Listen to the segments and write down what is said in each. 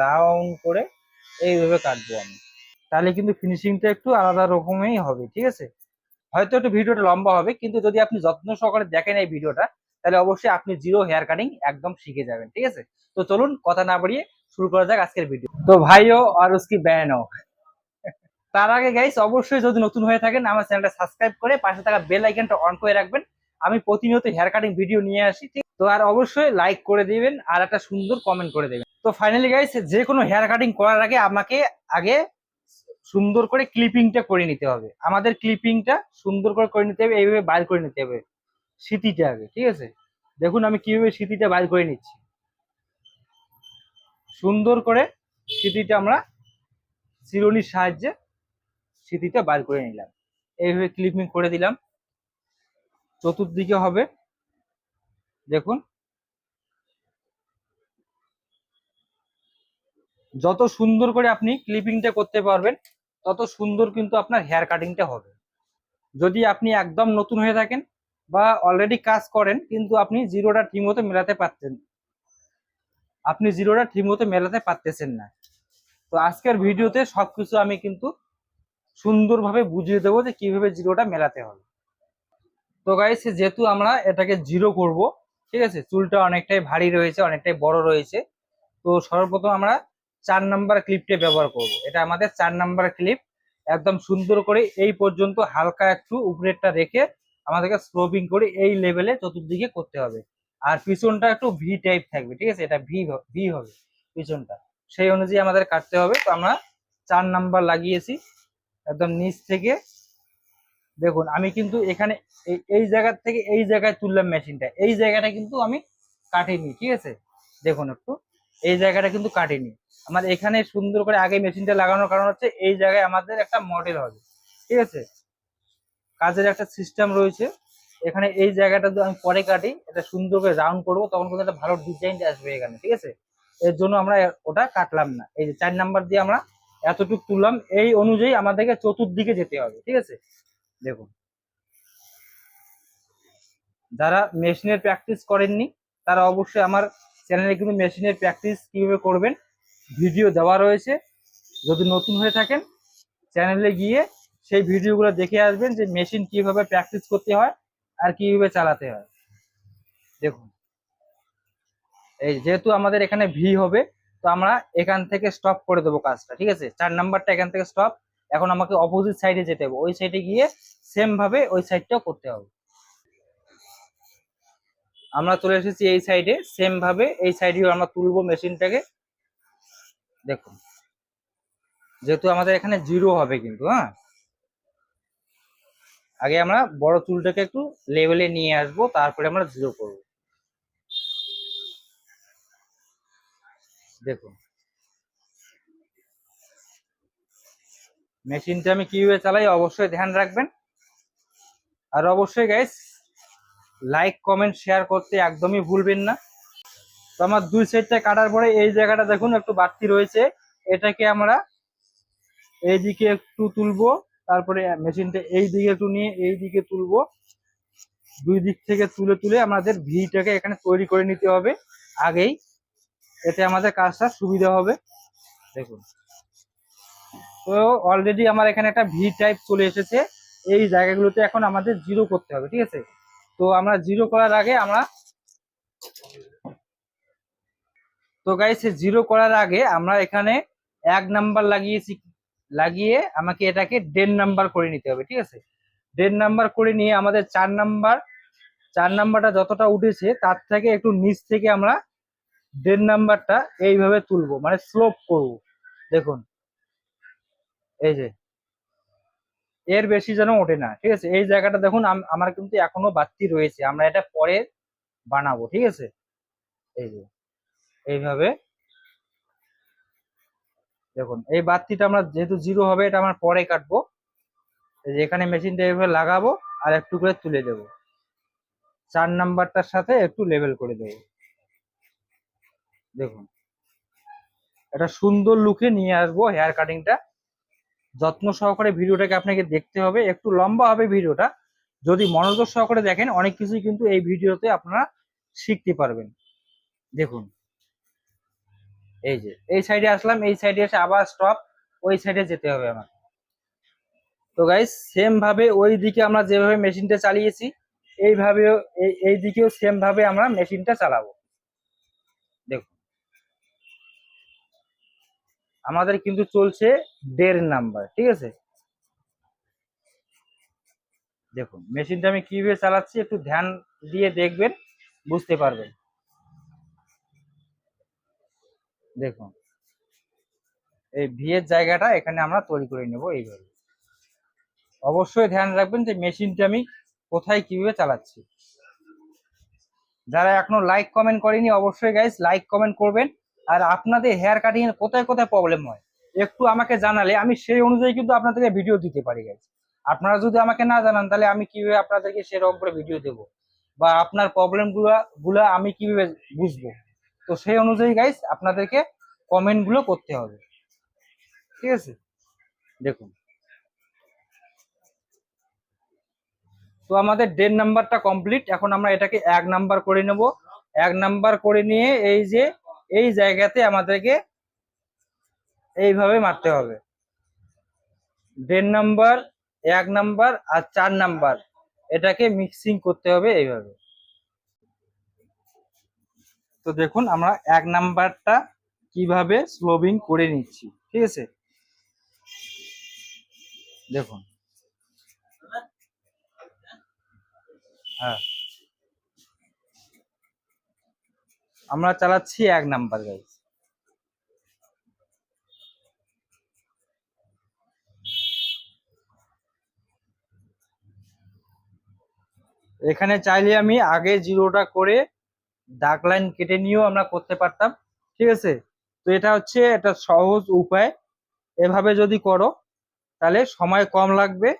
Round করে এইভাবে কাটবো আমি। তাহলে কিন্তু ফিনিশিংটা একটু আলাদা রকমই হবে, ঠিক আছে? হয়তো একটু ভিডিওটা লম্বা হবে, কিন্তু যদি আপনি যত্ন সহকারে দেখেন এই ভিডিওটা, তাহলে অবশ্যই আপনি জিরো হেয়ার কাটিং একদম শিখে যাবেন, ঠিক আছে? তো চলুন কথা না বাড়িয়ে শুরু করা যাক আজকের ভিডিও তো ভাইও আর উসকি ব্যানও। তার আগে গাইস অবশ্যই যদি নতুন হয়ে থাকেন, আমার চ্যানেলটা সাবস্ক্রাইব করে পাশে থাকা বেল আইকনটা অন করে রাখবেন। আমি প্রতিনিয়ত হেয়ার কাটিং ভিডিও নিয়ে আসি তো আর অবশ্যই লাইক করে দিবেন, আর একটা সুন্দর কমেন্ট করে দেবেন। তো ফাইনালি গাইস যে কোনো হেয়ার কাটিং করার আগে আমাকে আগে সুন্দর করে ক্লিপিংটা করে নিতে হবে। আমাদের ক্লিপিংটা সুন্দর করে করে নিতে হবে, এইভাবে বাইর করে নিতে হবে স্মৃতিটা আগে, ঠিক আছে? দেখুন আমি কীভাবে স্মৃতিটা বাইর করে নিচ্ছি। সুন্দর করে স্মৃতিটা আমরা চিরুনির সাহায্যে স্মৃতিটা বার করে নিলাম। এইভাবে ক্লিপিং করে দিলাম। চতুর্দিকে হবে। দেখুন যত সুন্দর করে আপনি ক্লিপিংটা করতে পারবেন, তত সুন্দর কিন্তু আপনার হেয়ার কাটিংটা হবে। যদি আপনি একদম নতুন হয়ে থাকেন বা অলরেডি কাজ করেন, কিন্তু আপনি জিরোটা ঠিকমতো মেলাতে পারছেন আপনি জিরোটা ঠিকমতো মেলাতে পারতেছেন না। তো আজকের ভিডিওতে সবকিছু আমি কিন্তু সুন্দরভাবে বুঝিয়ে দেবো যে কীভাবে জিরোটা মেলাতে হবে। তো গাইস যেহেতু আমরা এটাকে জিরো করব, ঠিক আছে? চুলটা অনেকটাই ভারী রয়েছে, অনেকটাই বড় রয়েছে। তো সর্বপ্রথম আমরা চার নাম্বার ক্লিপটা ব্যবহার করব। এটা আমাদের চার নাম্বার ক্লিপ একদম সুন্দর করে এই পর্যন্ত হালকা একটু উপরেরটা রেখে আমাদেরকে স্লোপিং করে এই লেভেলে চতুর্দিকে করতে হবে। আর পিছনটা একটু ভি টাইপ থাকবে, ঠিক আছে? এটা ভি ভি হবে পিছনটা। সেই অনুযায়ী আমাদের কাটতে হবে। তো আমরা চার নাম্বার লাগিয়েছি। একদম নিচ থেকে। দেখুন, আমি কিন্তু এখানে এই- এই জায়গার থেকে এই জায়গায় তুললাম মেশিনটা এই জায়গাটা কিন্তু আমি কাটিনি, ঠিক আছে? দেখুন একটু। এই জায়গাটা কিন্তু কাটিনি। আমার এখানে সুন্দর করে আগে মেশিনটা লাগানোর কারণ হচ্ছে এই জায়গায় আমাদের একটা মডেল হবে। ঠিক আছে? কাজের একটা সিস্টেম রয়েছে। এখানে এই জায়গাটা আমি পরে কাটি, এটা সুন্দর করে রাউন্ড করব, তখন কিন্তু একটা ভালো ডিজাইন আসবে এখানে। ঠিক আছে? এর জন্য আমরা ওটা কাটলাম না। এই যে চার নাম্বার দিয়ে আমরা এতটুকু তুললাম, এই অনুযায়ী আমাদেরকে চতুর্দিকে যেতে হবে। ঠিক আছে? দেখুন। যারা মেশিনের প্র্যাকটিস করেননি, তারা অবশ্যই আমার চ্যানেলে কিন্তু মেশিনের প্র্যাকটিস কীভাবে করবেন, ভিডিও দেওয়া রয়েছে। যদি নতুন হয়ে থাকেন, চ্যানেলে গিয়ে সেই ভিডিওগুলো দেখে আসবেন যে মেশিন কীভাবে প্র্যাকটিস করতে হয় আর কীভাবে চালাতে হয়। দেখুন, এই যেহেতু আমাদের এখানে ভি হবে, তো আমরা এখান থেকে স্টপ করে দেবো কাজটা, ঠিক আছে? চার নাম্বারটা এখান থেকে স্টপ এখন আমাকে অপোজিট সাইডে যেতে হবে। ওই সাইডে গিয়ে সেমভাবে ওই সাইডটাও করতে হবে। আমরা চলে এসেছি এই সাইডে। সেম ভাবে এই সাইডেও আমরা তুলবো মেশিনটাকে। দেখুন। যেহেতু আমাদের এখানে জিরো হবে কিন্তু হ্যাঁ? আগে আমরা বড় চুলটাকে একটু লেভেলে নিয়ে আসব, তারপরে আমরা জিরো করব। দেখুন। মেশিনটা আমি কীভাবে চালাই অবশ্যই ধ্যান রাখবেন। আর অবশ্যই গাইস লাইক কমেন্ট শেয়ার করতে একদমই ভুলবেন না। তো আমার দুই সাইডটা কাটার পরে এই জায়গাটা দেখুন, একটু বাড়তি রয়েছে। এটাকে আমরা এইদিকে একটু তুলবো, তারপরে মেশিনটা এই দিকে একটু নিয়ে এই দিকে তুলবো। দুই দিক থেকে তুলে তুলে আমাদের ভিটাকে এখানে তৈরি করে নিতে হবে। আগেই এতে আমাদের কাজটা সুবিধা হবে। দেখুন। তো অলরেডি আমার এখানে একটা ভি টাইপ চলে এসেছে। এই জায়গাগুলোতে এখন আমাদের জিরো করতে হবে, ঠিক আছে? তো আমরা জিরো করার আগে আমরা তো গাইস জিরো করার আগে আমরা এখানে এক নাম্বার লাগিয়েছি, লাগিয়ে আমাকে এটাকে দেড় নাম্বার করে নিতে হবে, ঠিক আছে? দেড় নাম্বার করে নিয়ে আমাদের চার নাম্বার চার নাম্বারটা যতটা উঠেছে তার থেকে একটু নিচ থেকে আমরা দেড় নাম্বারটা এইভাবে তুলবো মানে স্লোপ করব। দেখুন, এই যে এর বেশি যেন ওঠে না, ঠিক আছে? এই জায়গাটা দেখুন, আম- আমার কিন্তু এখনও বাড়তি রয়েছে, আমরা এটা পরে বানাবো, ঠিক আছে? এই যে, এইভাবে। দেখুন, এই বাতিটা আমরা যেহেতু জিরো হবে, এটা আমরা পরে কাটবো। এখানে মেশিনটা এইভাবে লাগাবো আর একটু করে তুলে দেব। চার নাম্বারটার সাথে একটু লেভেল করে দেব। দেখুন এটা সুন্দর লুকে নিয়ে আসব হেয়ার কাটিংটা যত্ন সহকারে ভিডিওটাকে আপনাকে দেখতে হবে। একটু লম্বা হবে ভিডিওটা। যদি মনোযোগ সহকারে দেখেন, অনেক কিছুই কিন্তু এই ভিডিওতে আপনারা শিখতে পারবেন। দেখুন। এই যে, এই সাইডে আসলাম, এই সাইডে এসে আবার স্টপ ওই সাইডে যেতে হবে আমার। তো গাইস সেম ভাবে ওই দিকে আমরা যেভাবে মেশিনটা চালিয়েছি এইভাবে এই এই দিকেও সেম ভাবে আমরা মেশিনটা চালাবো দেখুন আমাদের কিন্তু চলছে দেড় নাম্বার, ঠিক আছে? দেখুন, মেশিনটা আমি কীভাবে চালাচ্ছি একটু ধ্যান দিয়ে দেখবেন, বুঝতে পারবেন। দেখুন, এই ভিয়ের জায়গাটা এখানে আমরা তৈরি করে নেব এইভাবে। অবশ্যই ধ্যান রাখবেন যে মেশিনটা আমি কোথায় কীভাবে চালাচ্ছি। যারা এখনও লাইক কমেন্ট করেনি, অবশ্যই গাইস লাইক কমেন্ট করবেন। আর আপনাদের হেয়ার কাটিং এর কোথায় কোথায় প্রবলেম হয়, একটু আমাকে জানালে, আমি সেই অনুযায়ী কিন্তু আপনাদেরকে ভিডিও দিতে পারি আপনারা যদি আমাকে না জানান, তাহলে আমি কীভাবে আপনাদেরকে সেরকম করে ভিডিও দেব? বা আপনার প্রবলেমগুলা আমি কীভাবে বুঝব? তো সেই অনুযায়ী গাইস আপনাদেরকে কমেন্টগুলো করতে হবে। ঠিক আছে? দেখুন। তো আমাদের দেড় নাম্বারটা কমপ্লিট এখন আমরা এটাকে এক নাম্বার করে নেব। এক নাম্বার করে নিয়ে এই যে এই জায়গাতে আমাদেরকে এইভাবে মারতে হবে। দেড় নাম্বার, এক নাম্বার আর চার নাম্বার, এটাকে মিক্সিং করতে হবে এইভাবে। তো দেখুন, আমরা এক নাম্বারটা কীভাবে স্লোবিং করে নিচ্ছি, ঠিক আছে? দেখুন। হ্যাঁ। আমরা চালাচ্ছি এক নাম্বার গাইজ এখানে চাইলে আমি আগে জিরোটা করে ডাক লাইন কেটে নিয়েও আমরা করতে পারতাম, ঠিক আছে? তো এটা হচ্ছে একটা সহজ উপায়। এভাবে যদি করো, তাহলে সময় কম লাগবে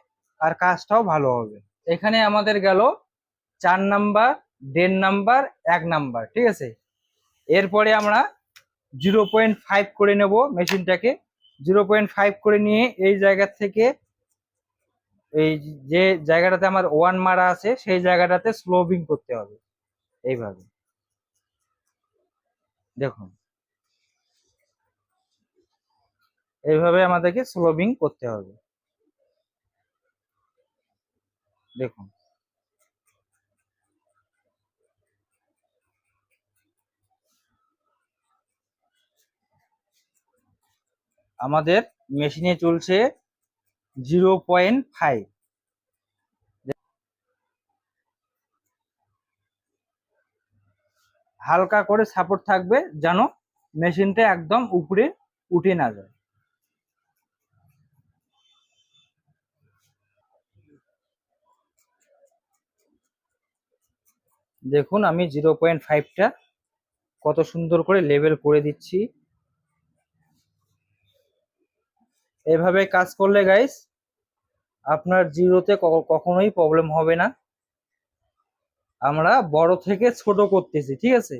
আর কাজটাও ভালো হবে। এখানে আমাদের গেল চার নাম্বার, দেড় নাম্বার, এক নাম্বার, ঠিক আছে? এরপরে আমরা জিরো পয়েন্ট ফাইভ করে নেব মেশিনটাকে। জিরো পয়েন্ট ফাইভ করে নিয়ে এই জায়গা থেকে এই যে জায়গাটাতে আমার ওয়ান মারা আছে, সেই জায়গাটাতে স্লোবিং করতে হবে এইভাবে। দেখুন। এইভাবে আমাদেরকে স্লোবিং করতে হবে। দেখুন। আমাদের মেশিনে চলছে জিরো পয়েন্ট ফাইভ। হালকা করে সাপোর্ট থাকবে যেন মেশিনটা একদম উপরে উঠে না যায়। দেখুন আমি জিরো পয়েন্ট ফাইভটা কত সুন্দর করে লেভেল করে দিচ্ছি। এভাবে কাজ করলে গাইস আপনার জিরোতে কখনোই প্রবলেম হবে না। আমরা বড় থেকে ছোট করতেছি, ঠিক আছে?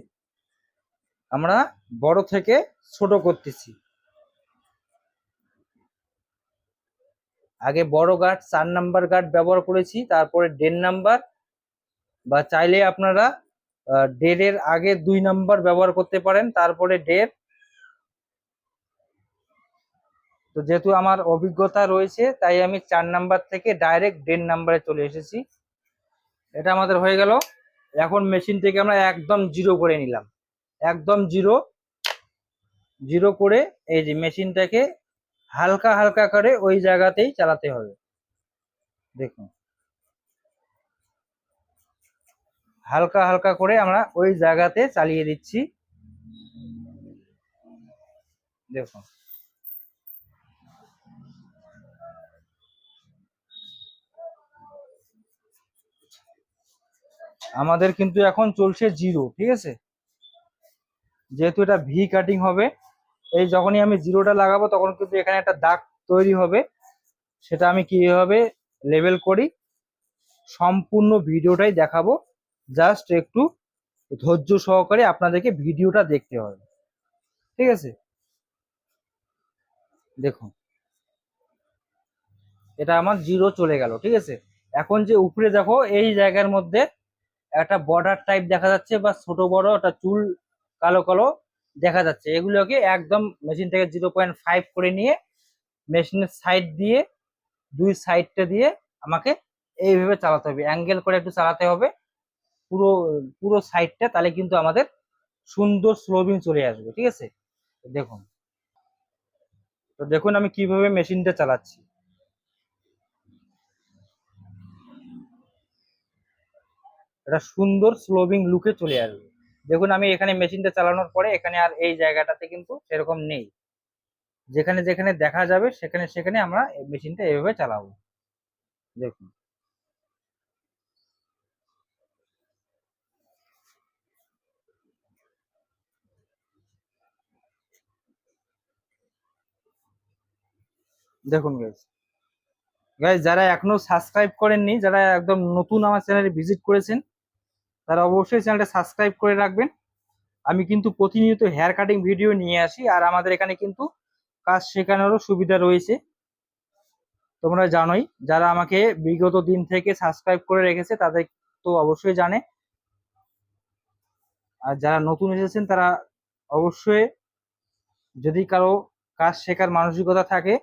আমরা বড় থেকে ছোট করতেছি। আগে বড় গার্ড চার নাম্বার গার্ড ব্যবহার করেছি, তারপরে দেড় নাম্বার বা চাইলে আপনারা দেড়ের আগে দুই নাম্বার ব্যবহার করতে পারেন, তারপরে দেড় তো যেহেতু আমার অভিজ্ঞতা রয়েছে, তাই আমি চার নাম্বার থেকে ডাইরেক্ট দেড় নাম্বারে চলে এসেছি। এটা আমাদের হয়ে গেল। এখন মেশিন থেকে আমরা একদম জিরো করে নিলাম। একদম জিরো জিরো করে এই যে মেশিনটাকে হালকা হালকা করে ওই জায়গাতেই চালাতে হবে। দেখুন। হালকা হালকা করে আমরা ওই জায়গাতে চালিয়ে দিচ্ছি। দেখুন। আমাদের কিন্তু এখন চলছে জিরো, ঠিক আছে? যেহেতু এটা ভি কাটিং হবে, এই যখনই আমি জিরোটা লাগাবো তখন কিন্তু এখানে একটা দাগ তৈরি হবে। সেটা আমি কীভাবে লেবেল করি? সম্পূর্ণ ভিডিওটাই দেখাবো। জাস্ট একটু ধৈর্য সহকারে আপনাদেরকে ভিডিওটা দেখতে হবে। ঠিক আছে? দেখুন। এটা আমার জিরো চলে গেল, ঠিক আছে? এখন যে উপরে দেখো, এই জায়গার মধ্যে একটা বর্ডার টাইপ দেখা যাচ্ছে বা ছোট বড়, একটা চুল কালো কালো দেখা যাচ্ছে। এগুলোকে একদম মেশিন থেকে জিরো পয়েন্ট ফাইভ করে নিয়ে মেশিনের সাইড দিয়ে, দুই সাইডটা দিয়ে আমাকে এইভাবে চালাতে হবে। অ্যাঙ্গেল করে একটু চালাতে হবে। পুরো পুরো সাইডটা তাহলে কিন্তু আমাদের সুন্দর স্লোবিং চলে আসবে, ঠিক আছে? দেখুন। তো দেখুন আমি কীভাবে মেশিনটা চালাচ্ছি। এটা সুন্দর স্লোবিং লুকে চলে আসবে। দেখুন, আমি এখানে মেশিনটা চালানোর পরে এখানে আর এই জায়গাটাতে কিন্তু সেরকম নেই। যেখানে যেখানে দেখা যাবে, সেখানে সেখানে আমরা মেশিনটা এভাবে চালাবো। দেখুন। দেখুন গাইজ গাইজ যারা এখনও সাবস্ক্রাইব করেননি, যারা একদম নতুন আমার চ্যানেলে ভিজিট করেছেন তারা অবশ্যই চ্যানেলটা সাবস্ক্রাইব করে রাখবেন। আমি কিন্তু প্রতিনিয়ত হেয়ার কাটিং ভিডিও নিয়ে আসি আর আমাদের এখানে কিন্তু কাজ শেখানোরও সুবিধা রয়েছে। তোমরা জানোই, যারা আমাকে বিগত দিন থেকে সাবস্ক্রাইব করে রেখেছে, তাদের তো অবশ্যই জানে। আর যারা নতুন এসেছেন, তারা অবশ্যই যদি কারও কাজ শেখার মানসিকতা থাকে,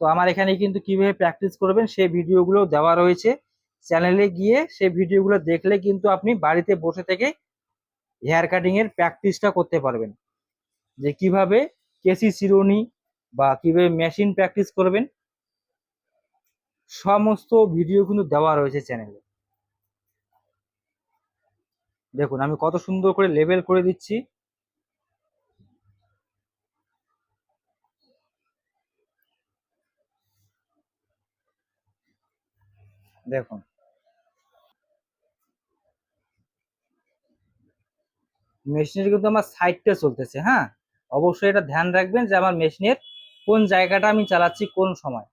তো আমার এখানে কিন্তু কীভাবে প্র্যাকটিস করবেন, সেই ভিডিওগুলো দেওয়া রয়েছে। চ্যানেলে গিয়ে সেই ভিডিওগুলো দেখলে কিন্তু আপনি বাড়িতে বসে থেকে হেয়ার কাটিং এর প্র্যাকটিসটা করতে পারবেন। যে কীভাবে কেসি চিরুনি বা কীভাবে মেশিন প্র্যাকটিস করবেন, সমস্ত ভিডিও কিন্তু দেওয়া রয়েছে চ্যানেলে দেখুন, আমি কত সুন্দর করে লেবেল করে দিচ্ছি। দেখুন মেশিনের কিন্তু আমার সাইডটা চলতেছে হ্যাঁ? অবশ্যই এটা ধ্যান রাখবেন যে আমার মেশিনের কোন জায়গাটা আমি চালাচ্ছি কোন সময়।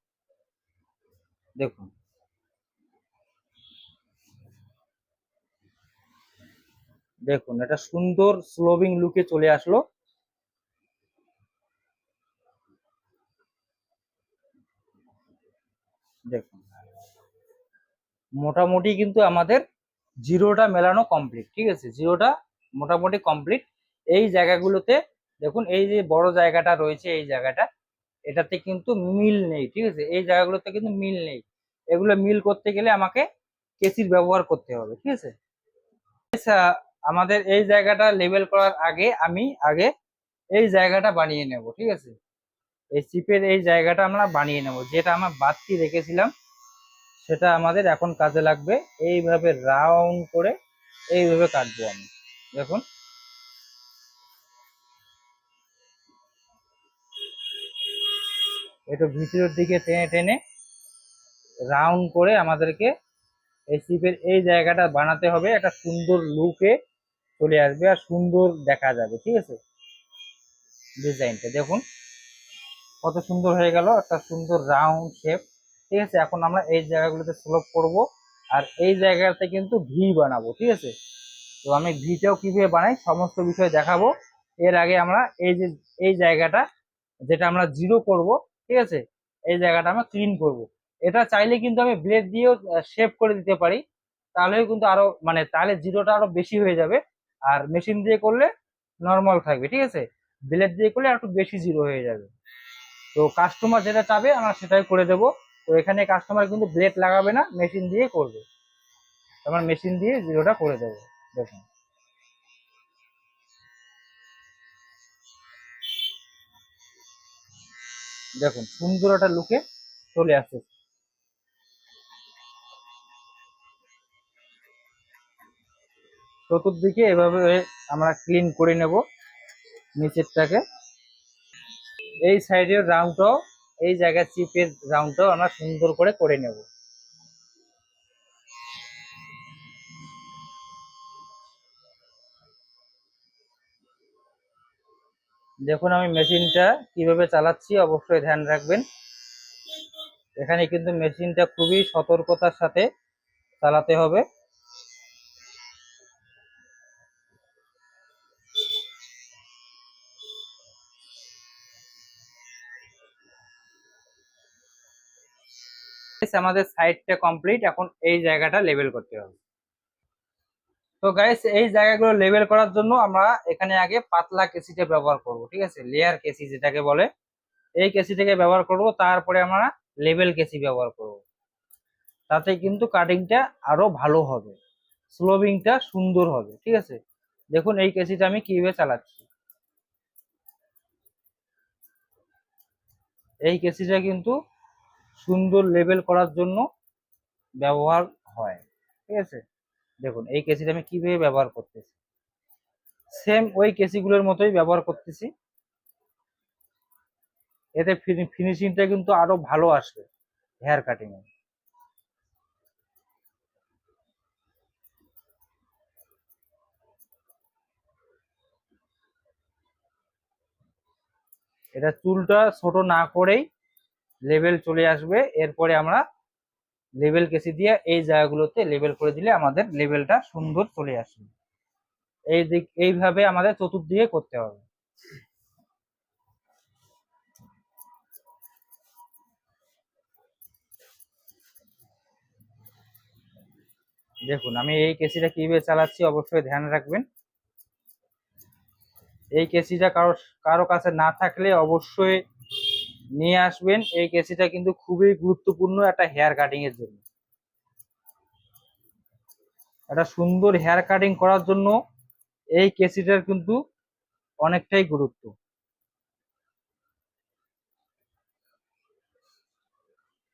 দেখুন। দেখুন এটা সুন্দর স্লোবিং লুকে চলে আসলো। দেখুন। মোটামুটি কিন্তু আমাদের জিরোটা মেলানো কমপ্লিট ঠিক আছে? জিরোটা মোটামুটি কমপ্লিট এই জায়গাগুলোতে দেখুন, এই যে বড় জায়গাটা রয়েছে, এই জায়গাটা, এটাতে কিন্তু মিল নেই, ঠিক আছে? এই জায়গাগুলোতে কিন্তু মিল নেই। এগুলো মিল করতে গেলে আমাকে কেসির ব্যবহার করতে হবে, ঠিক আছে? আমাদের এই জায়গাটা লেবেল করার আগে আমি আগে এই জায়গাটা বানিয়ে নেব, ঠিক আছে? এই চিপের এই জায়গাটা আমরা বানিয়ে নেব। যেটা আমরা বাতি রেখেছিলাম, সেটা আমাদের এখন কাজে লাগবে। এইভাবে রাউন্ড করে এইভাবে কাটবো আমি। দেখুন। একটু ভিতরের দিকে টেনে টেনে রাউন্ড করে আমাদেরকে এই চিপের এই জায়গাটা বানাতে হবে। একটা সুন্দর লুকে চলে আসবে আর সুন্দর দেখা যাবে, ঠিক আছে? ডিজাইনটা দেখুন। কত সুন্দর হয়ে গেল, একটা সুন্দর রাউন্ড শেপ ঠিক আছে? এখন আমরা এই জায়গাগুলোতে স্লোপ করব আর এই জায়গাতে কিন্তু ভি বানাবো, ঠিক আছে? তো আমি ভিটাও কীভাবে বানাই সমস্ত বিষয় দেখাবো। এর আগে আমরা এই যে, এই জায়গাটা যেটা আমরা জিরো করব, ঠিক আছে? এই জায়গাটা আমরা ক্লিন করব। এটা চাইলে কিন্তু আমি ব্লেড দিয়েও শেপ করে দিতে পারি। তাহলেও কিন্তু আরও মানে তাহলে জিরোটা আরও বেশি হয়ে যাবে। আর মেশিন দিয়ে করলে নর্মাল থাকবে, ঠিক আছে? ব্লেড দিয়ে করলে একটু বেশি জিরো হয়ে যাবে। তো কাস্টমার যেটা চাবে, আমরা সেটাই করে দেব। তো এখানে কাস্টমার কিন্তু ব্লেড লাগাবে না মেশিন দিয়ে করবে। আমার মেশিন দিয়ে জিরোটা করে দেবো। দেখুন। দেখুন সুন্দর একটা লুকে চলে আসছে। চতুর্দিকে এভাবে আমরা ক্লিন করে নেব নিচেরটাকে। এই সাইডের রাউন্ডটাও এই জায়গায় চিপের রাউন্ডটাও আমরা সুন্দর করে করে নেব। দেখুন আমি মেশিনটা কীভাবে চালাচ্ছি, অবশ্যই ধ্যান রাখবেন। এখানে কিন্তু মেশিনটা খুবই সতর্কতার সাথে চালাতে হবে। আমাদের সাইডটা কমপ্লিট, এখন এই জায়গাটা লেভেল করতে হবে। তো গাইস এই জায়গাগুলো লেবেল করার জন্য আমরা এখানে আগে পাতলা কেসিটা ব্যবহার করব, ঠিক আছে? লেয়ার কেসি যেটাকে বলে, এই কেসিটাকে ব্যবহার করব, তারপরে আমরা লেবেল কেসি ব্যবহার করব। তাতে কিন্তু কাটিংটা আরও ভালো হবে স্লোবিংটা সুন্দর হবে, ঠিক আছে? দেখুন, এই কেসিটা আমি কীভাবে চালাচ্ছি। এই কেসিটা কিন্তু সুন্দর লেবেল করার জন্য ব্যবহার হয়, ঠিক আছে? দেখুন, এই কেসিটা আমি কীভাবে ব্যবহার করতেছি? সেম ওই কেসিগুলোর মতোই ব্যবহার করতেছি। এতে ফিনিশিংটা কিন্তু আরও ভালো আসবে হেয়ার কাটিং এ। এটা চুলটা ছোট না করেই লেভেল চলে আসবে, এরপরে আমরা লেভেল কেসি দিয়ে এই জায়গাগুলোতে লেভেল করে দিলে আমাদের লেভেলটা সুন্দর চলে আসবে। এই দিক, এইভাবে আমাদের চতুর্দিকে করতে হবে। দেখুন, আমি এই কেসিটা কীভাবে চালাচ্ছি অবশ্যই ধ্যান রাখবেন। এই কেসিটা কারও কারও কাছে না থাকলে অবশ্যই নিয়ে আসবেন, এই কেসিটা কিন্তু খুবই গুরুত্বপূর্ণ একটা হেয়ার কাটিং এর জন্য। একটা সুন্দর হেয়ার কাটিং করার জন্য এই কেসিটার কিন্তু অনেকটাই গুরুত্ব।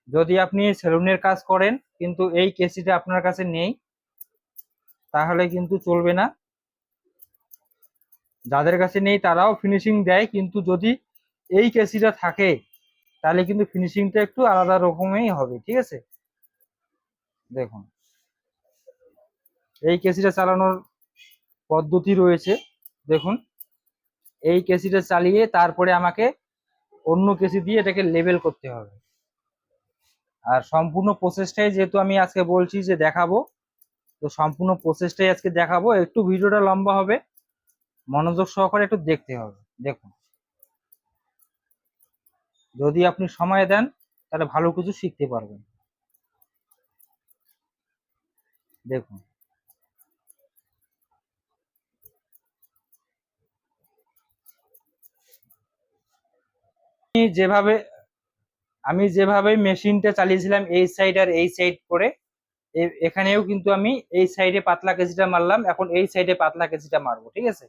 যদি আপনি সেলুনের কাজ করেন, কিন্তু এই কেসিটা আপনার কাছে নেই, তাহলে কিন্তু চলবে না। যাদের কাছে নেই, তারাও ফিনিশিং দেয়, কিন্তু যদি এই কেসিটা থাকে, তাহলে কিন্তু ফিনিশিংটা একটু আলাদা রকমই হবে, ঠিক আছে? দেখুন। এই কেসিটা চালানোর পদ্ধতি রয়েছে, দেখুন। এই কেসিটা চালিয়ে তারপরে আমাকে অন্য কেসি দিয়ে এটাকে লেবেল করতে হবে। আর সম্পূর্ণ প্রসেসটাই যেহেতু আমি আজকে বলছি যে দেখাবো, তো সম্পূর্ণ প্রসেসটাই আজকে দেখাবো। একটু ভিডিওটা লম্বা হবে, মনোযোগ সহকারে একটু দেখতে হবে, দেখুন। যদি আপনি সময় দেন, তাহলে ভালো কিছু শিখতে পারবেন। দেখুন। যেভাবে, আমি যেভাবে মেশিনটা চালিয়েছিলাম, এই সাইড আর এই সাইড করে এখানেও কিন্তু আমি এই সাইডে পাতলা কেজিটা মারলাম, এখন এই সাইডে পাতলা কেজিটা মারবো, ঠিক আছে?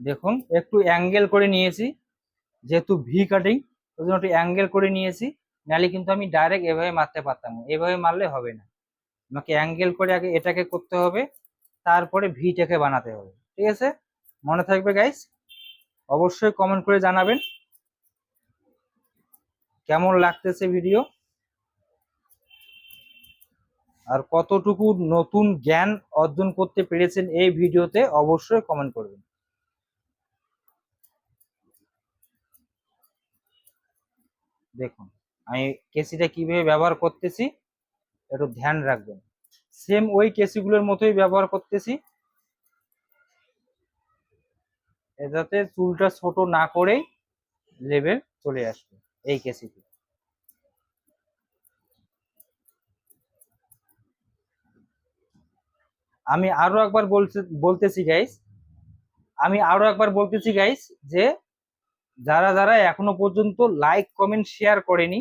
দেখুন, একটু অ্যাঙ্গেল করে নিয়েছি, যেহেতু ভি কাটিং ওই জন্য একটু অ্যাঙ্গেল করে নিয়েছি, নাহলে কিন্তু আমি ডাইরেক্ট এভাবে মারতে পারতাম না, এভাবে মারলে হবে না। আমাকে অ্যাঙ্গেল করে আগে এটাকে করতে হবে, তারপরে ভিটাকে বানাতে হবে, ঠিক আছে? মনে থাকবে গাইস অবশ্যই কমেন্ট করে জানাবেন। কেমন লাগতেছে ভিডিও আর কতটুকু নতুন জ্ঞান অর্জন করতে পেরেছেন এই ভিডিওতে অবশ্যই কমেন্ট করবেন। দেখুন, আমি কেসিটা কীভাবে ব্যবহার করতেছি, একটু ধ্যান রাখবেন। সেম ওই কেসিগুলোর মতোই ব্যবহার করতেছি। এটাতে চুলটা ছোট না করেই লেভেল চলে আসবে এই কেসিতে। আমি আরও একবার বলতে, বলতেছি গাইস আমি আরও একবার বলতেছি গাইস যে যারা যারা এখনও পর্যন্ত লাইক কমেন্ট শেয়ার করেনি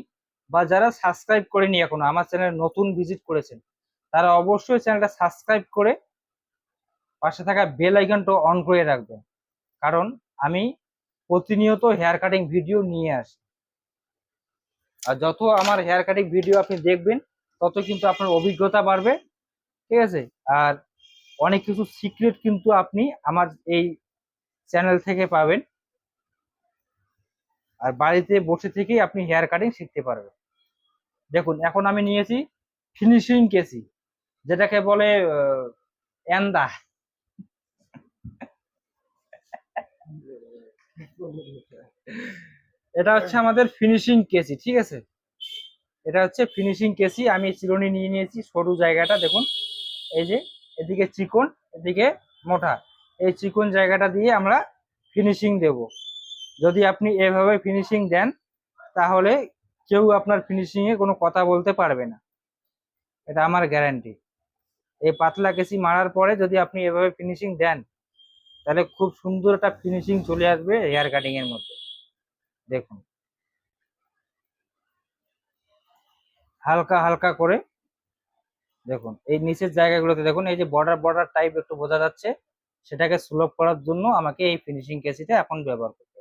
বা যারা সাবস্ক্রাইব করেনি এখনও, আমার চ্যানেল নতুন ভিজিট করেছেন, তারা অবশ্যই চ্যানেলটা সাবস্ক্রাইব করে পাশে থাকা বেল আইকনটা অন করে রাখবেন। কারণ আমি প্রতিনিয়ত হেয়ার কাটিং ভিডিও নিয়ে আসি। আর যত আমার হেয়ার কাটিং ভিডিও আপনি দেখবেন, তত কিন্তু আপনার অভিজ্ঞতা বাড়বে, ঠিক আছে? আর অনেক কিছু সিক্রেট কিন্তু আপনি আমার এই চ্যানেল থেকে পাবেন। আর বাড়িতে বসে থেকেই আপনি হেয়ার কাটিং শিখতে পারবেন। দেখুন, এখন আমি নিয়েছি ফিনিশিং কেসি, যেটাকে বলে এন্দা। এটা হচ্ছে আমাদের ফিনিশিং কেসি, ঠিক আছে? এটা হচ্ছে ফিনিশিং কেসি, আমি চিরুনি নিয়ে নিয়েছি, সরু জায়গাটা, দেখুন। এই যে, এদিকে চিকন, এদিকে মোটা। এই চিকন জায়গাটা দিয়ে আমরা ফিনিশিং দেব। যদি আপনি এভাবে ফিনিশিং দেন, তাহলে কেউ আপনার ফিনিশিং এ কোনো কথা বলতে পারবে না। এটা আমার গ্যারান্টি এই পাতলা কেসি মারার পরে যদি আপনি এভাবে ফিনিশিং দেন, তাহলে খুব সুন্দর একটা ফিনিশিং চলে আসবে হেয়ার কাটিং এর মধ্যে। দেখুন। হালকা হালকা করে, দেখুন, এই নিচের জায়গাগুলোতে দেখুন, এই যে বর্ডার বর্ডার টাইপ একটু বোঝা যাচ্ছে, সেটাকে সুলভ করার জন্য আমাকে এই ফিনিশিং কেসিটা এখন ব্যবহার করতে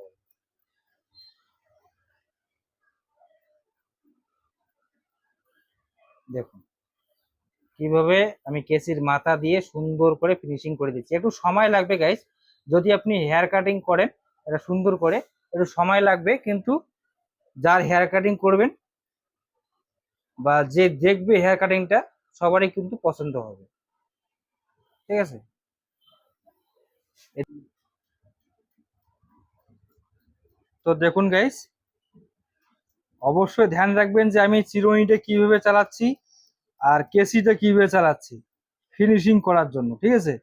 দেখুন। কীভাবে আমি কেসির মাথা দিয়ে সুন্দর করে ফিনিশিং করে দিচ্ছি। একটু সময় লাগবে গাইস যদি আপনি হেয়ার কাটিং করেন, এটা সুন্দর করে একটু সময় লাগবে, কিন্তু যার হেয়ার কাটিং করবেন বা যে দেখবে হেয়ার কাটিংটা সবারই কিন্তু পছন্দ হবে। ঠিক আছে? তো দেখুন গাইস অবশ্যই ধ্যান রাখবেন যে আমি চিরুনিটা কীভাবে চালাচ্ছি আর কেসিটা কীভাবে চালাচ্ছি ফিনিশিং করার জন্য, ঠিক আছে?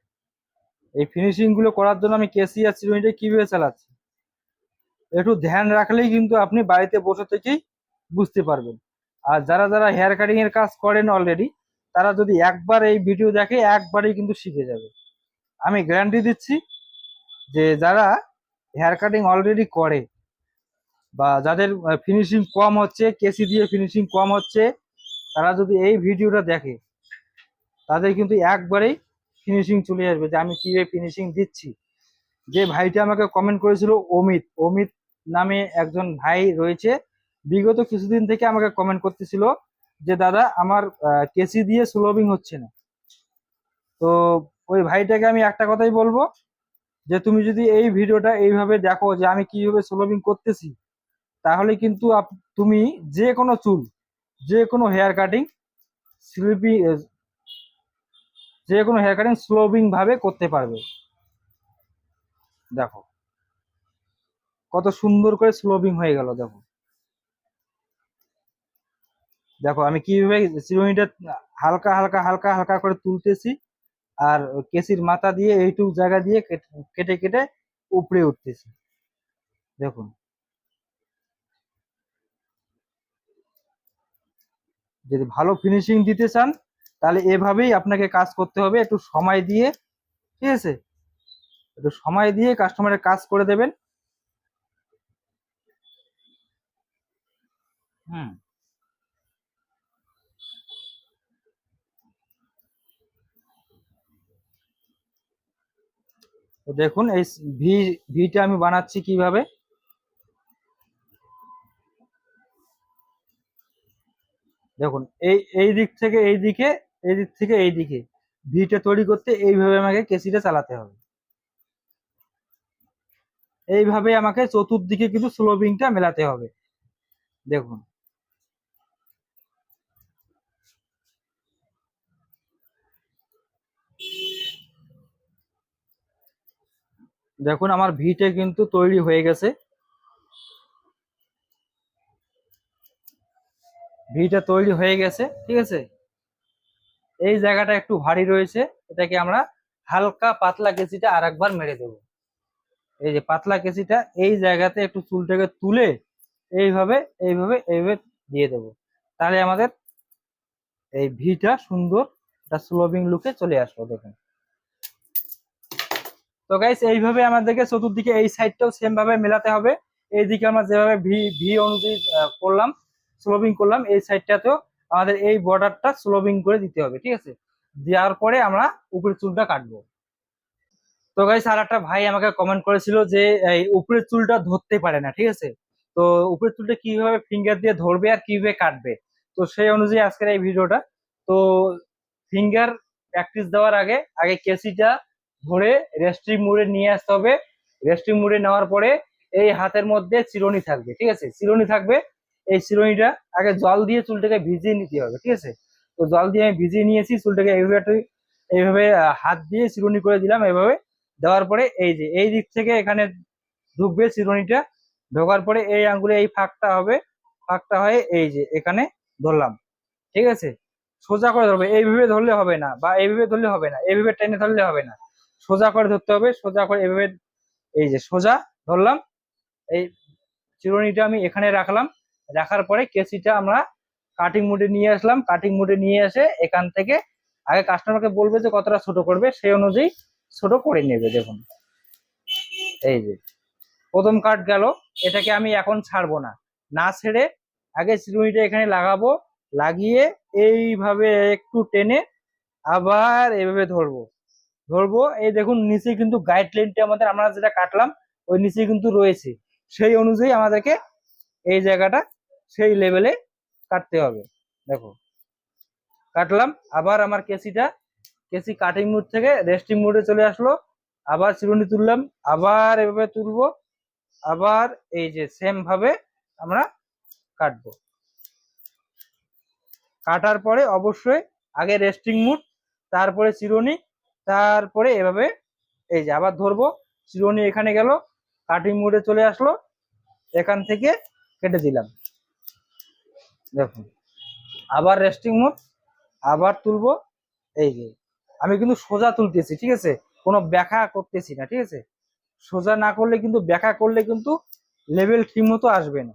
এই ফিনিশিংগুলো করার জন্য আমি কেসি আর চিরুনিটা কীভাবে চালাচ্ছি? একটু ধ্যান রাখলেই কিন্তু আপনি বাড়িতে বসে থেকেই বুঝতে পারবেন। আর যারা যারা হেয়ার কাটিং এর কাজ করেন অলরেডি তারা যদি একবার এই ভিডিও দেখে একবারই কিন্তু শিখে যাবে। আমি গ্যারান্টি দিচ্ছি যে যারা হেয়ার কাটিং অলরেডি করে বা যাদের ফিনিশিং কম হচ্ছে কেসি দিয়ে ফিনিশিং কম হচ্ছে, তারা যদি এই ভিডিওটা দেখে, তাদের কিন্তু একবারেই ফিনিশিং চলে আসবে যে আমি কীভাবে ফিনিশিং দিচ্ছি। যে ভাইটা আমাকে কমেন্ট করেছিল, অমিত অমিত নামে একজন ভাই রয়েছে, বিগত কিছুদিন থেকে আমাকে কমেন্ট করতেছিল যে, দাদা, আমার কেসি দিয়ে স্লোবিং হচ্ছে না। তো ওই ভাইটাকে আমি একটা কথাই বলব, যে তুমি যদি এই ভিডিওটা এইভাবে দেখো যে আমি কীভাবে স্লোবিং করতেছি তাহলে কিন্তু তুমি যে কোনো চুল যে কোনো হেয়ার কাটিং স্লিপি যে কোনো হেয়ার কাটিং স্লোবিং ভাবে করতে পারবে। দেখো, কত সুন্দর করে স্লোবিং হয়ে গেল, দেখো। দেখো, আমি কীভাবে চিরুনিটা হালকা হালকা হালকা হালকা করে তুলতেছি আর কেসির মাথা দিয়ে এইটুকু জায়গা দিয়ে কেটে কেটে উপরে উঠতেছি। দেখুন যদি ভালো ফিনিশিং দিতে চান, তাহলে এভাবেই আপনাকে কাজ করতে হবে। একটু সময় দিয়ে, ঠিক আছে? একটু সময় দিয়ে কাস্টমারের কাজ করে দেবেন। হুম। দেখুন, এই ভি, ভিটা আমি বানাচ্ছি কীভাবে? দেখুন, এই এই দিক থেকে এই দিকে, এই দিক থেকে এই দিকে। ভিটা তৈরি করতে এইভাবে আমাকে কেসিটা চালাতে হবে। এইভাবে আমাকে চতুর্দিকে কিন্তু স্লোবিংটা মেলাতে হবে। দেখুন। দেখুন, আমার ভিটে কিন্তু তৈরি হয়ে গেছে। ভিটা তৈরি হয়ে গেছে, ঠিক আছে? এই জায়গাটা একটু ভারী রয়েছে, এটাকে আমরা হালকা পাতলা কেসিটা আর একবার মেরে দেবো। এই যে পাতলা কেসিটা এই জায়গাতে একটু চুলটাকে তুলে এইভাবে এইভাবে এইভাবে দিয়ে দেবো। তাহলে আমাদের এই ভিটা সুন্দর একটা স্লোবিং লুকে চলে আসলো, দেখুন। তো গাইস এইভাবে আমাদেরকে চতুর্দিকে এই সাইডটাও সেম ভাবে মেলাতে হবে। এইদিকে আমরা যেভাবে ভি ভি অনুযায়ী করলাম স্লোবিং করলাম, এই সাইডটাতেও আমাদের এই বর্ডারটা স্লোবিং করে দিতে হবে, ঠিক আছে? দেওয়ার পরে আমরা উপরের চুলটা কাটবো। তো গাইস আর একটা ভাই আমাকে কমেন্ট করেছিল যে, এই উপরের চুলটা ধরতে পারে না, ঠিক আছে? তো উপরের চুলটা কীভাবে ফিঙ্গার দিয়ে ধরবে আর কীভাবে কাটবে? তো সেই অনুযায়ী আজকের এই ভিডিওটা। তো ফিঙ্গার প্র্যাকটিস দেওয়ার আগে আগে কেসিটা ধরে রেস্ট্রিং মুড়ে নিয়ে আসতে হবে। রেস্ট্রিং মুড়ে নেওয়ার পরে এই হাতের মধ্যে চিরুনি থাকবে, ঠিক আছে? চিরুনি থাকবে এই চিরুনিটা আগে জল দিয়ে চুলটাকে ভিজিয়ে নিতে হবে, ঠিক আছে? তো জল দিয়ে আমি ভিজিয়ে নিয়েছি, চুলটাকে এইভাবে এইভাবে হাত দিয়ে চিরুনি করে দিলাম এইভাবে দেওয়ার পরে এই যে, এই দিক থেকে এখানে ঢুকবে চিরুনিটা ঢোকার পরে এই আঙ্গুলে এই ফাঁকটা হবে। ফাঁকটা হয়ে এই যে, এখানে ধরলাম, ঠিক আছে? সোজা করে ধরবে। এইভাবে ধরলে হবে না, বা এইভাবে ধরলে হবে না, এইভাবে টেনে ধরলে হবে না। সোজা করে ধরতে হবে, সোজা করে এভাবে এই যে, সোজা ধরলাম। এই চিরুনিটা আমি এখানে রাখলাম। রাখার পরে কেসিটা আমরা কাটিং মুডে নিয়ে আসলাম। কাটিং মুডে নিয়ে এসে এখান থেকে আগে কাস্টমারকে বলবে যে কতটা ছোট করবে সেই অনুযায়ী ছোট করে নেবে, দেখুন। এই যে, প্রথম কাট গেল। এটাকে আমি এখন ছাড়বো না। না ছেড়ে আগে চিরুনিটা এখানে লাগাবো, লাগিয়ে এইভাবে একটু টেনে আবার এভাবে ধরবো। ধরবো, এই দেখুন, নিচে কিন্তু গাইডলাইনটা আমাদের, আমরা যেটা কাটলাম, ওই নিচে কিন্তু রয়েছে। সেই অনুযায়ী আমাদেরকে এই জায়গাটা সেই লেভেলে কাটতে হবে। দেখো, কাটলাম, আবার আমার কেসিটা, কেসি কাটিং মুড থেকে রেস্টিং মুডে চলে আসলো, আবার চিরুনি তুললাম, আবার এভাবে তুলবো, আবার এই যে সেম ভাবে আমরা কাটবো। কাটার পরে অবশ্যই আগে রেস্টিং মুড তারপরে চিরুনি তারপরে এভাবে এই যে আবার ধরবো চিরুনি এখানে গেল কাটিং মুডে চলে আসলো, এখান থেকে কেটে দিলাম। দেখুন, আবার রেস্টিং মুড আবার তুলবো, এই যে, আমি কিন্তু সোজা তুলতেছি, ঠিক আছে? কোনো ব্যাখ্যা করতেছি না, ঠিক আছে? সোজা না করলে কিন্তু, ব্যাখ্যা করলে কিন্তু লেভেল ঠিক মতো আসবে না।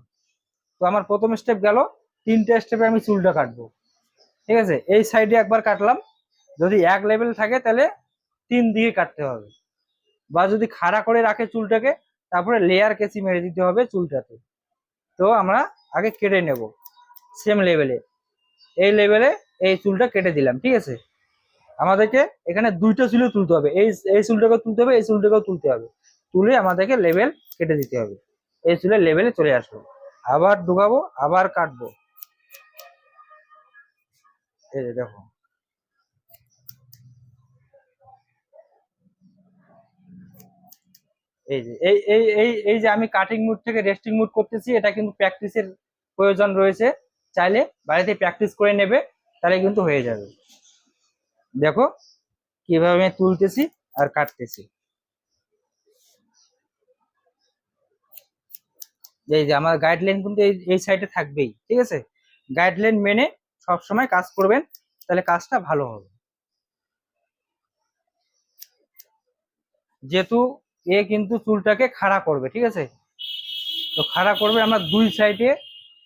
তো আমার প্রথম স্টেপ গেল, তিনটে স্টেপে আমি চুলটা কাটবো। ঠিক আছে? এই সাইডে একবার কাটলাম। যদি এক লেভেল থাকে, তাহলে তিন দিকে কাটতে হবে। বা যদি খাড়া করে রাখে চুলটাকে, তারপরে লেয়ার কেসি মেরে দিতে হবে চুলটাতে। তো আমরা আগে কেটে নেব। সেম লেভেলে এই লেভেলে এই চুলটা কেটে দিলাম, ঠিক আছে? আমাদেরকে এখানে দুইটা চুলে তুলতে হবে। এই এই চুলটাকেও তুলতে হবে, এই চুলটাকেও তুলতে হবে। তুলে আমাদেরকে লেভেল কেটে দিতে হবে। এই চুলের লেভেলে চলে আসবে। আবার ঢুকাবো, আবার কাটবো। এই যে দেখো। এই যে, এই এই এই যে আমি কাটিং মুড থেকে রেস্টিং মুড করতেছি, এটা কিন্তু প্র্যাকটিসের প্রয়োজন রয়েছে। চাইলে বাড়িতে প্র্যাকটিস করে নেবে, তাহলে কিন্তু হয়ে যাবে। দেখো কীভাবে আমি তুলতেছি আর কাটতেছি। এই যে আমার গাইডলাইন কিন্তু এই সাইডে থাকবেই, ঠিক আছে? গাইডলাইন মেনে সব সময় কাজ করবেন, তাহলে কাজটা ভালো হবে। যেহেতু এ কিন্তু চুলটাকে খাড়া করবে, ঠিক আছে? তো খাড়া করবে আমরা দুই সাইডে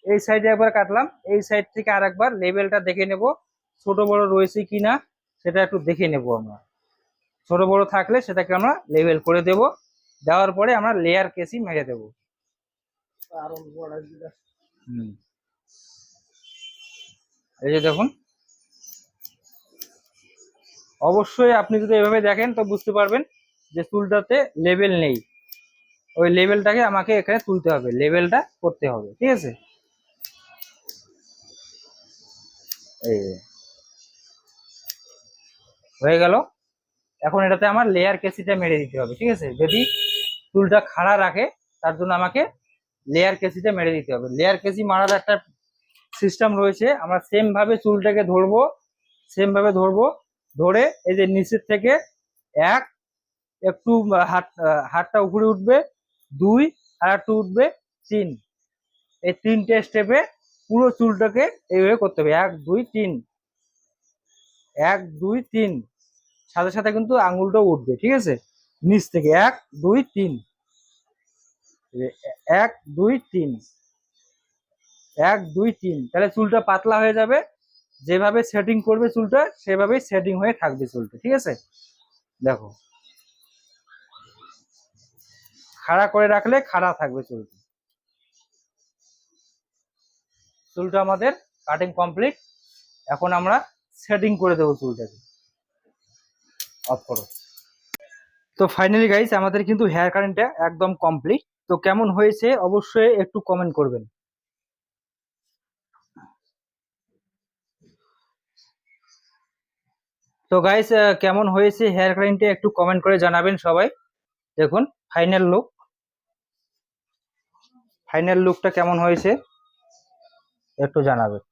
এই সাইডে একবার কাটলাম। এই সাইড থেকে আর একবার লেভেলটা দেখে নেব ছোট বড় রয়েছে কি না সেটা একটু দেখে নেব আমরা। ছোট বড় থাকলে সেটাকে আমরা লেভেল করে দেব। দেওয়ার পরে আমরা লেয়ার কেসি মেরে দেব। এই যে দেখুন। অবশ্যই আপনি যদি এভাবে দেখেন তো বুঝতে পারবেন যে চুলটাতে লেভেল নেই। ওই লেভেলটাকে আমাকে এখানে তুলতে হবে লেভেলটা করতে হবে ঠিক আছে? এই হয়ে গেল। এখন এটাতে আমার লেয়ার কেসিটা মেরে দিতে হবে, ঠিক আছে? যদি চুলটা খাড়া রাখে, তার জন্য আমাকে লেয়ার কেসিটা মেরে দিতে হবে। লেয়ার কেসি মারার একটা সিস্টেম রয়েছে, আমরা সেম ভাবে চুলটাকে ধরবো সেম ভাবে ধরবো, ধরে এই যে নিচের থেকে এক, একটু হাত, হাতটা উপরে উঠবে, দুই, আর একটু উঠবে, তিন। এই তিনটে স্টেপে পুরো চুলটাকে এইভাবে করতে হবে। এক, দুই, তিন। এক, দুই, তিন। সাথে সাথে কিন্তু আঙুলটা উঠবে, ঠিক আছে? নিচ থেকে এক, দুই, তিন। এক, দুই, তিন। এক, দুই, তিন। তাহলে চুলটা পাতলা হয়ে যাবে। যেভাবে সেটিং করবে চুলটা, সেভাবেই সেটিং হয়ে থাকবে চুলটা, ঠিক আছে? দেখো। খাড়া করে রাখলে খাড়া থাকবে চুলটা। চুলটা আমাদের কাটিং কমপ্লিট এখন আমরা সেটিং করে দেবো চুলটাকে। অফ করো। তো ফাইনালি গাইস আমাদের কিন্তু হেয়ার কাটিংটা একদম কমপ্লিট তো কেমন হয়েছে অবশ্যই একটু কমেন্ট করবেন। তো গাইস কেমন হয়েছে হেয়ার কাটিংটা একটু কমেন্ট করে জানাবেন সবাই। দেখুন ফাইনাল লুক ফাইনাল লুকটা কেমন হয়েছে? একটু জানাবেন।